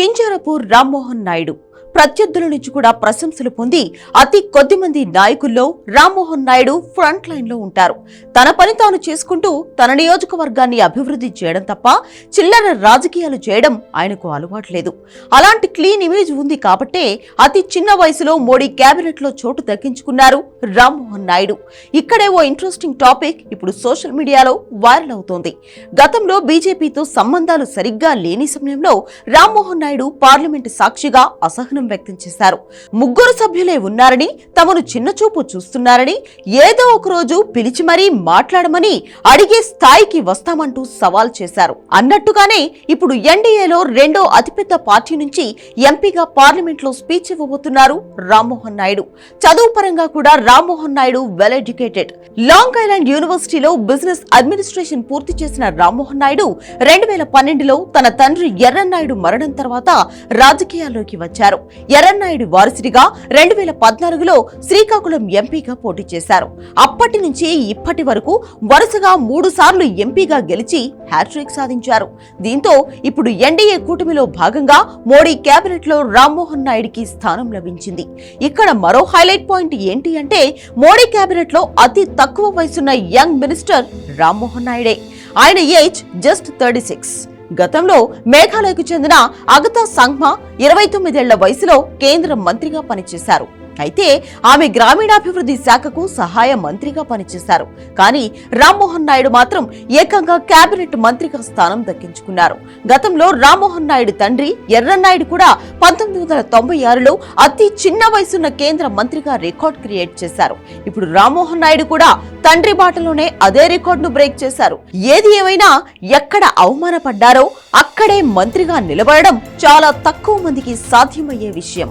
కింజరపూర్ రామ్మోహన్ నాయుడు. ప్రత్యర్థుల నుంచి కూడా ప్రశంసలు పొంది అతి కొద్ది మంది నాయకుల్లో రామ్మోహన్ నాయుడు ఫ్రంట్ లైన్లో ఉంటారు. తన పని తాను చేసుకుంటూ తన నియోజకవర్గాన్ని అభివృద్ధి చేయడం తప్ప చిల్లర రాజకీయాలు చేయడం ఆయనకు అలవాటు లేదు అలాంటి క్లీన్ ఇమేజ్ ఉంది కాబట్టే అతి చిన్న వయసులో మోడీ కేబినెట్లో చోటు దక్కించుకున్నారు రామ్మోహన్ నాయుడు. ఇక్కడే ఓ ఇంట్రెస్టింగ్ టాపిక్ ఇప్పుడు సోషల్ మీడియాలో వైరల్ అవుతోంది. గతంలో బీజేపీతో సంబంధాలు సరిగ్గా లేని సమయంలో రామ్మోహన్ నాయుడు పార్లమెంటు సాక్షిగా అసహనం వ్యక్తం చేశారు. ముగ్గురు సభ్యులే ఉన్నారని తమను చిన్నచూపు చూస్తున్నారని ఏదో ఒక రోజు పిలిచి మరీ మాట్లాడమని అడిగే స్థాయికి వస్తామంటూ సవాల్ చేశారు. అన్నట్టుగానే ఇప్పుడు ఎన్డీఏలో రెండో అతిపెద్ద పార్టీ నుంచి ఎంపీగా పార్లమెంట్లో స్పీచ్ ఇవ్వబోతున్నారు రామ్మోహన్ నాయుడు. చదువు పరంగా కూడా Rammohan Naidu well educated long island యూనివర్సిటీలో బిజినెస్ అడ్మినిస్ట్రేషన్ పూర్తి చేసిన రామ్మోహన్ నాయుడు రెండు వేల పన్నెండులో తన తండ్రి ఎర్రన్నాయుడు మరణం తర్వాత రాజకీయాల్లోకి వచ్చారు. ఎర్రన్నాయుడు వారసుడిగా రెండు వేల పద్నాలుగులో శ్రీకాకుళం ఎంపీగా పోటీ చేశారు. అప్పటి నుంచి ఇప్పటి వరకు వరుసగా మూడు సార్లు ఎంపీగా గెలిచి హ్యాట్రిక్ సాధించారు. దీంతో ఇప్పుడు ఎన్డీఏ కూటమిలో భాగంగా మోడీ కేబినెట్లో రామ్మోహన్ నాయుడికి స్థానం లభించింది. ఇక్కడ మరో హైలైట్ పాయింట్ ఏంటి అంటే మోడీ కేబినెట్లో అతి తక్కువ వయసున్న యంగ్ మినిస్టర్ రామ్మోహన్ నాయుడే. ఆయన ఏజ్ జస్ట్ థర్టీ సిక్స్. గతంలో మేఘాలయకు చెందిన అగతా సంగ్మా ఇరవై తొమ్మిదేళ్ళ వయసులో కేంద్ర మంత్రిగా పనిచేశారు. అయితే ఆమె గ్రామీణాభివృద్ధి శాఖకు సహాయ మంత్రిగా పనిచేశారు. కానీ రామ్మోహన్ నాయుడు మాత్రం ఏకంగా కేబినెట్ మంత్రిగా స్థానం దక్కించుకున్నారు. గతంలో రామ్మోహన్ నాయుడు తండ్రి ఎర్రన్నాయుడు కూడా పంతొమ్మిది వందల తొంభై ఆరులో అతి చిన్న వయసున్న కేంద్ర మంత్రిగా రికార్డ్ క్రియేట్ చేశారు. ఇప్పుడు రామ్మోహన్ నాయుడు కూడా తండ్రి బాటలోనే అదే రికార్డును బ్రేక్ చేశారు. ఏది ఏమైనా ఎక్కడ అవమానపడ్డారో అక్కడే మంత్రిగా నిలబడడం చాలా తక్కువ మందికి సాధ్యమయ్యే విషయం.